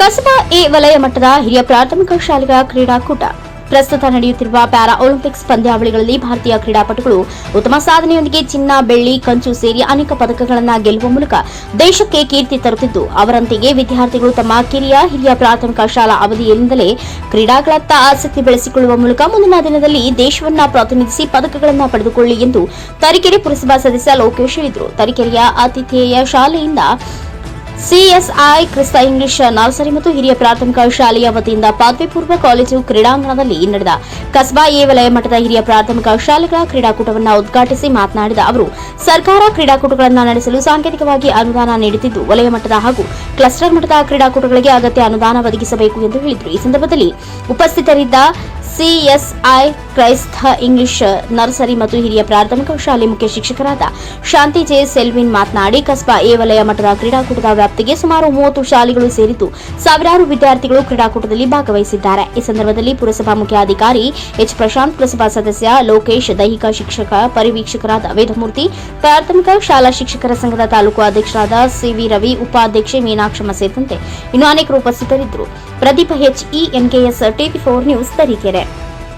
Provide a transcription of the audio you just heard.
ಕಸಬಾ A ವಲಯ ಮಟ್ಟದ ಹಿರಿಯ ಪ್ರಾಥಮಿಕ ಶಾಲೆಗಳ ಕ್ರೀಡಾಕೂಟ. ಪ್ರಸ್ತುತ ನಡೆಯುತ್ತಿರುವ ಪ್ಯಾರಾ ಒಲಿಂಪಿಕ್ಸ್ ಪಂದ್ಯಾವಳಿಗಳಲ್ಲಿ ಭಾರತೀಯ ಕ್ರೀಡಾಪಟುಗಳು ಉತ್ತಮ ಸಾಧನೆಯೊಂದಿಗೆ ಚಿನ್ನ, ಬೆಳ್ಳಿ, ಕಂಚು ಸೇರಿ ಅನೇಕ ಪದಕಗಳನ್ನು ಗೆಲ್ಲುವ ಮೂಲಕ ದೇಶಕ್ಕೆ ಕೀರ್ತಿ ತರುತ್ತಿದ್ದು, ಅವರಂತೆಯೇ ವಿದ್ಯಾರ್ಥಿಗಳು ತಮ್ಮ ಕಿರಿಯ ಹಿರಿಯ ಪ್ರಾಥಮಿಕ ಶಾಲಾ ಅವಧಿಯಿಂದಲೇ ಕ್ರೀಡಾಗಳತ್ತ ಆಸಕ್ತಿ ಬೆಳೆಸಿಕೊಳ್ಳುವ ಮೂಲಕ ಮುಂದಿನ ದಿನದಲ್ಲಿ ದೇಶವನ್ನ ಪ್ರತಿನಿಧಿಸಿ ಪದಕಗಳನ್ನು ಪಡೆದುಕೊಳ್ಳಿ ಎಂದು ತರೀಕೆರೆ ಪುರಸಭಾ ಸದಸ್ಯ ಲೋಕೇಶ್ ಹೇಳಿದರು. ತರೀಕೆರೆಯ ಆತಿಥೇಯ ಶಾಲೆಯಿಂದ ಸಿಎಸ್ಐ ಕ್ರಿಸ್ತ ಇಂಗ್ಲಿಷ್ ನರ್ಸರಿ ಮತ್ತು ಹಿರಿಯ ಪ್ರಾಥಮಿಕ ಶಾಲೆಯ ವತಿಯಿಂದ ಪದವಿ ಪೂರ್ವ ಕಾಲೇಜು ಕ್ರೀಡಾಂಗಣದಲ್ಲಿ ನಡೆದ ಕಸ್ಬಾ ಎ ವಲಯ ಮಟ್ಟದ ಹಿರಿಯ ಪ್ರಾಥಮಿಕ ಶಾಲೆಗಳ ಕ್ರೀಡಾಕೂಟವನ್ನು ಉದ್ಘಾಟಿಸಿ ಮಾತನಾಡಿದ ಅವರು, ಸರ್ಕಾರ ಕ್ರೀಡಾಕೂಟಗಳನ್ನು ನಡೆಸಲು ಸಾಂಕೇತಿಕವಾಗಿ ಅನುದಾನ ನೀಡುತ್ತಿದ್ದು, ವಲಯ ಮಟ್ಟದ ಹಾಗೂ ಕ್ಲಸ್ಟರ್ ಮಟ್ಟದ ಕ್ರೀಡಾಕೂಟಗಳಿಗೆ ಅಗತ್ಯ ಅನುದಾನ ಒದಗಿಸಬೇಕು ಎಂದು ಹೇಳಿದರು. ಈ ಸಂದರ್ಭದಲ್ಲಿ ಉಪಸ್ಥಿತರಿದ್ದ ಸಿಎಸ್ಐ ಕ್ರೈಸ್ತ ಇಂಗ್ಲಿಷ್ ನರ್ಸರಿ ಮತ್ತು ಹಿರಿಯ ಪ್ರಾಥಮಿಕ ಶಾಲೆ ಮುಖ್ಯ ಶಿಕ್ಷಕರಾದ ಶಾಂತಿ ಜೆ ಸೆಲ್ವಿನ್ ಮಾತನಾಡಿ, ಕಸ್ಬಾ ಎ ವಲಯ ಮಠದ ಕ್ರೀಡಾಕೂಟದ ವ್ಯಾಪ್ತಿಗೆ ಸುಮಾರು ಮೂವತ್ತು ಶಾಲೆಗಳು ಸೇರಿದ್ದು ಸಾವಿರಾರು ವಿದ್ಯಾರ್ಥಿಗಳು ಕ್ರೀಡಾಕೂಟದಲ್ಲಿ ಭಾಗವಹಿಸಿದ್ದಾರೆ. ಈ ಸಂದರ್ಭದಲ್ಲಿ ಪುರಸಭಾ ಮುಖ್ಯಾಧಿಕಾರಿ ಎಚ್ ಪ್ರಶಾಂತ್, ಪುರಸಭಾ ಸದಸ್ಯ ಲೋಕೇಶ್, ದೈಹಿಕ ಶಿಕ್ಷಕ, ಪರಿವೀಕ್ಷಕರಾದ ವೇದಮೂರ್ತಿ, ಪ್ರಾಥಮಿಕ ಶಾಲಾ ಶಿಕ್ಷಕರ ಸಂಘದ ತಾಲೂಕು ಅಧ್ಯಕ್ಷರಾದ ಸಿವಿ ರವಿ, ಉಪಾಧ್ಯಕ್ಷೆ ಮೀನಾಕ್ಷಮ್ಮ ಸೇರಿದಂತೆ ಇನ್ನು ಅನೇಕರು ಉಪಸ್ಥಿತರಿದ್ದರು. Pradeepa H E TV four news Tarikere. Yeah.